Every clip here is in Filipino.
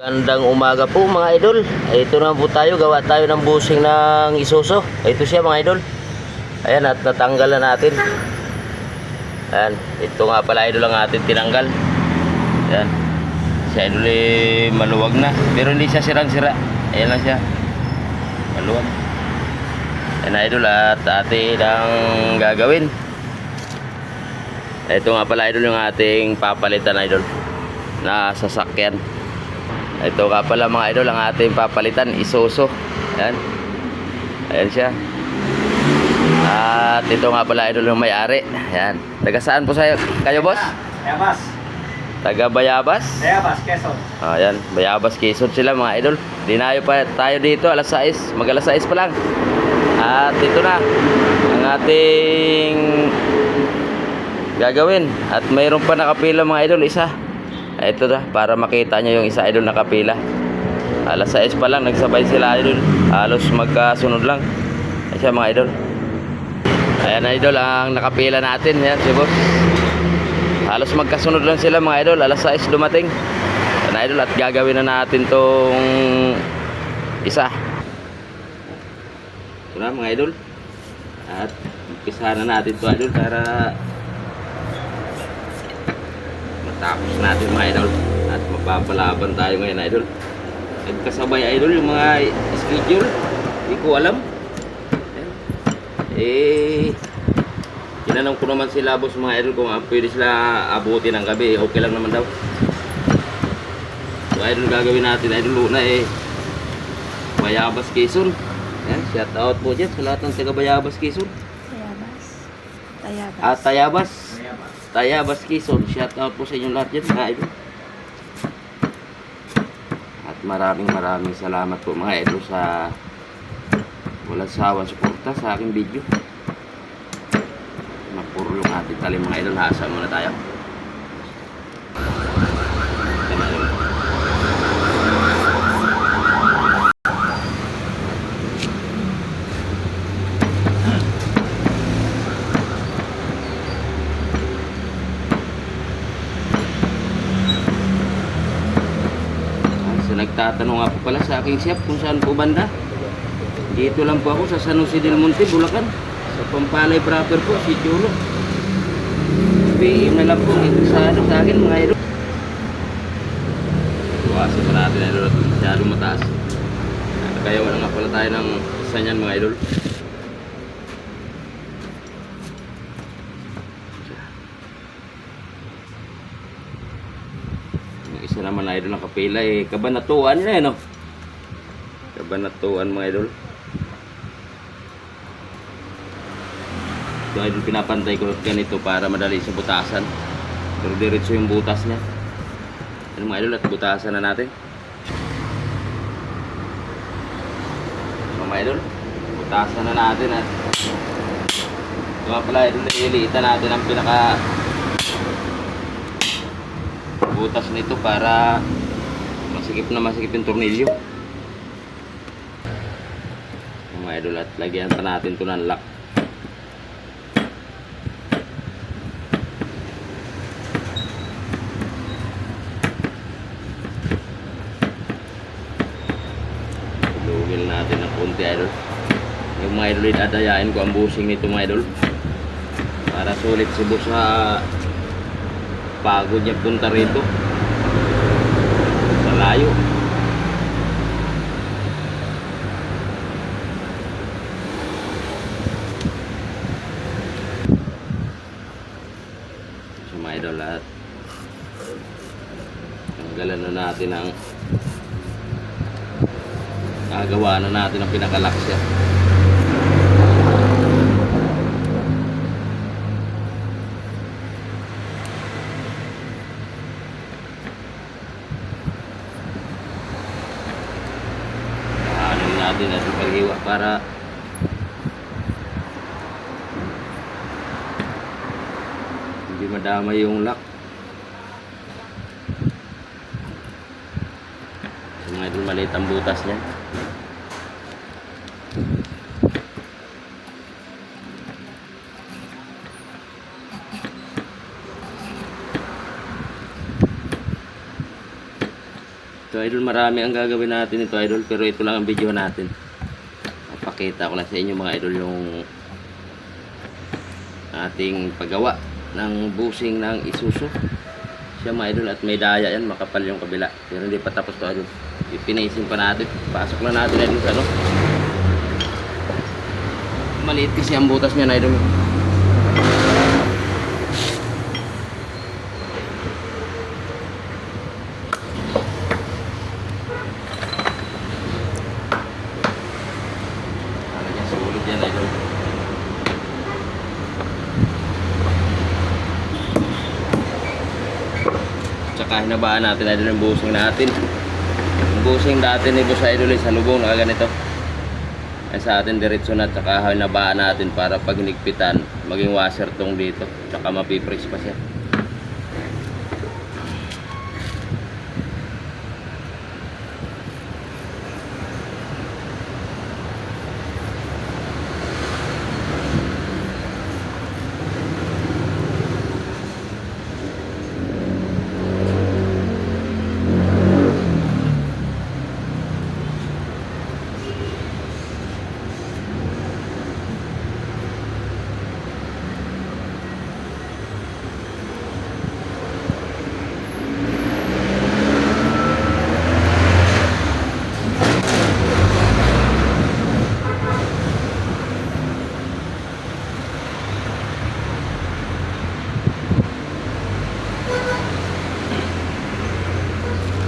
Gandang umaga po mga idol. Ito na po tayo, gawa tayo ng busing ng isuso. Ito siya mga idol. Ayan, at natanggal na natin. Ayan, ito nga pala idol ang atin tinanggal. Ayan. Si idol eh, maluwag na. Pero hindi siya sirang-sira. Ayan lang siya. Maluwag. Ayan idol at atin ang gagawin. Ito nga pala idol yung ating papalitan idol na sasakyan. Ito nga pala mga idol ang ating papalitan, Isuso. Ayan. Ayan siya. At ito nga pala idol yung may-ari. Ayan. Taga saan po sayo? Kayo boss? Bayabas. Taga Bayabas? Bayabas, Quezon. Ayan, Bayabas Quezon sila mga idol. Dinayo pa tayo dito alas 6, mag alas 6 pa lang. At ito na ang ating gagawin. At mayroon pa nakapila mga idol, isa. Ito na, para makita nyo yung isa idol nakapila. Alas 6 pa lang, nagsabay sila idol. Halos magkasunod lang. Ayan mga idol. Ayan idol, ang nakapila natin. Yan, si boss. Halos magkasunod lang sila mga idol. Alas 6 dumating. Ayan idol, at gagawin na natin tong isa. Ito na mga idol. At umpisa na natin to idol para matapos natin mga idol. At mapapalaban tayo ngayon idol. Nagkasabay idol yung mga schedule. Hindi ko alam. Eh, Tinanong ko naman sila boss mga idol kung ah, pwede sila abutin ng gabi. Okay lang naman daw. So idol gagawin natin idol una eh. Bayabas Quezon. Yan, shout out po dyan sa lahat ng taga Bayabas Quezon. Tayabas. Tayabas. At Tayabas. Bayabas. Tayabas Quezon. Shout out po sa inyong lahat dyan mga idol. At maraming maraming salamat po mga idol sa walang sawang suporta sa aking video. Mapuro yung ating talim mga idol. Hasa muna tayo. Nagtatanong po pala sa aking chef kung saan po banda. Dito lang po ako sa San Jose del Monte, Bulacan. Sa Pampalay proper po, si Chulo. PM na lang po sa, ano, sa akin mga idol. Iwasan pa natin idol at masyadong mataas. Kaya wala nga pala tayo ng isa niyan mga idol. Na idol ng kapila eh, kabanatuan na eh no. Kabanatuan mga idol. Ito idol pinapantay ko ganito para madali sa butasan. Pero diretso yung butas niya. Ano mga idol at butasan na natin. So, mga idol, butasan na natin at ito nga pala idol, iliitan natin ang pinaka butas nito para masikip na masikip yung tornilyo. Mga idol at lagyan pa natin ito ng lock. Lugil natin ng konti idol. Yung mga idol idadayain ko ang busing nito mga idol. Para sulit si sa pagod niya punta rito. Sa layo. Idol lahat. Tanggalan na natin ang nagawa na natin ang pinakalaksya ano natin natin paghiwa para hindi madama yung lock. So mga idol maliit ang butas niya So idol, marami ang gagawin natin ito idol, pero ito lang ang video natin. Papakita ko lang sa inyo mga idol yung ating paggawa ng busing ng isuso. Siya mga idol at may daya yan, makapal yung kabila. Pero hindi pa tapos to idol. Ipinaisin pa natin. Pasok lang natin idol ano. Maliit kasi ang butas niya idol. Talagang sulit yan idol. Tsaka hinabaan natin idol yung busing natin. Yung busing dati ni Boss Idol ay sa lubong na ganito. Ay sa atin diretso na tsaka hinabaan natin para pag hinigpitan maging washer tong dito. Tsaka mapipress pa siya.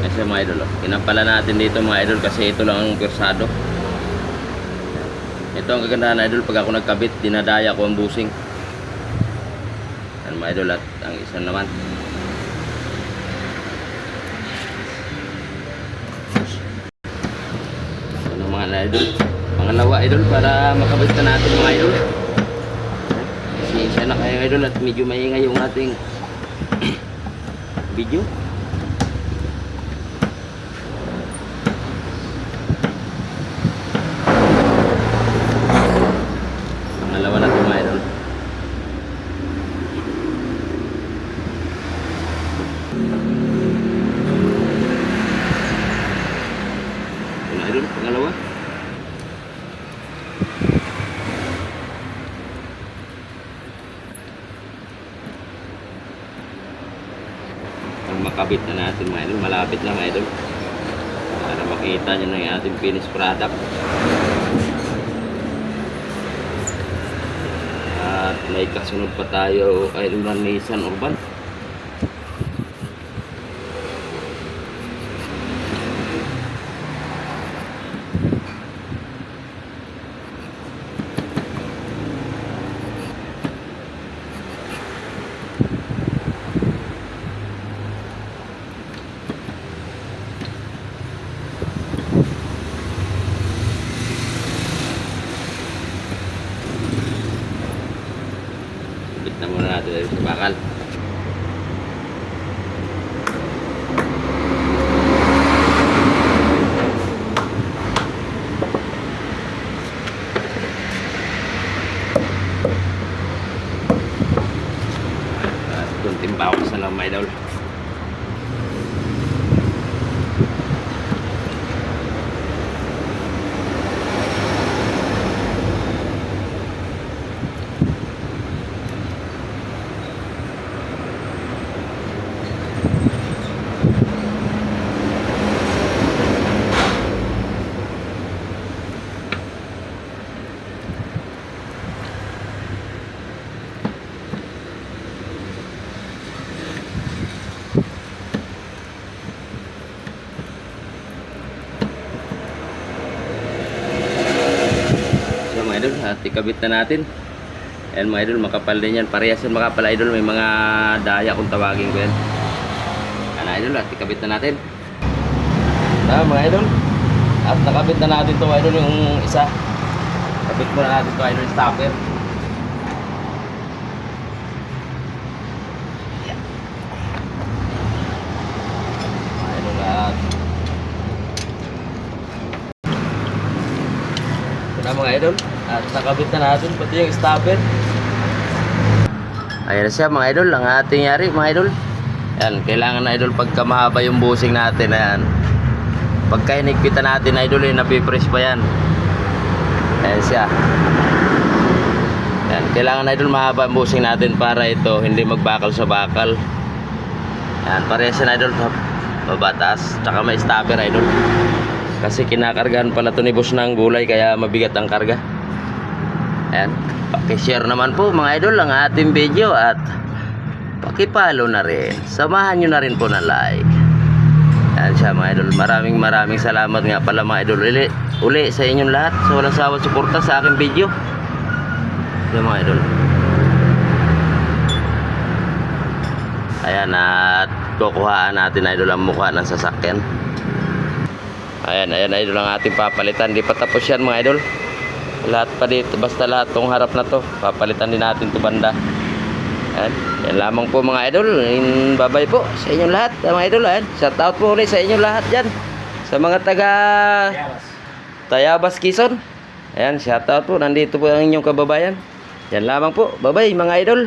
Kasi mga idol. Pinampala natin dito mga idol kasi ito lang ang persado. Ito ang kagandahan idol pag ako nagkabit, dinadaya ko ang busing. Yan mga idol at ang isa naman. Ano mga idol? Pangalawa idol para makabit na natin mga idol. Kasi isa na kayo idol at medyo maingay yung ating video. Pangalawa na ito mga idol. Ito na idol, pangalawa. Ang makabit na natin mga idol, malapit lang mga idol. Para makita nyo na yung ating finished product. At may kasunod pa tayo ay ng Nissan Urban. Bit na muna natin sa bakal. At kunting bawas na lang may daw. So mga idol, at ikabit na natin. Ayan mga idol, makapal din yan. Parehas yan makapal idol. May mga daya kung tawagin ko yan. Ayan idol, at ikabit na natin. Tama mga idol. At nakabit na natin to idol yung isa. Kabit mo na natin to idol stopper. Idol at Ito mga idol. At nakabit na natin pati yung stopper. Ayan na siya mga idol. Ang ating yari mga idol. Yan, kailangan na idol pagka mahaba yung busing natin. Ayan. Pagka hinigpitan natin idol, eh, napipress pa yan. Ayan siya. Ayan. Kailangan idol mahaba ang busing natin para ito hindi magbakal sa bakal. Ayan, parehas yan idol. Mabatas. Tsaka may stopper idol. Kasi kinakargahan pala ito ni boss ng gulay kaya mabigat ang karga. Ayan. Pakishare naman po mga idol ang ating video at pakipalo na rin. Samahan nyo na rin po ng like. Ayan siya mga idol. Maraming maraming salamat nga pala mga idol. Uli, uli sa inyong lahat. Sa walang sawat suporta sa aking video. Yan mga idol. Ayan at kukuhaan natin idol ang mukha ng sasakyan. Ayan, ayan idol ang ating papalitan. Di pa tapos yan mga idol. Lahat pa dito, basta lahat tong harap na to. Papalitan din natin to banda. Ayan, yan lamang po mga idol. In, bye po sa inyong lahat mga idol. Ayan, shout out po ulit sa inyong lahat dyan. Sa mga taga Tayabas Quezon. Ayan, shout out po. Nandito po ang inyong kababayan. Yan lamang po. Bye bye mga idol.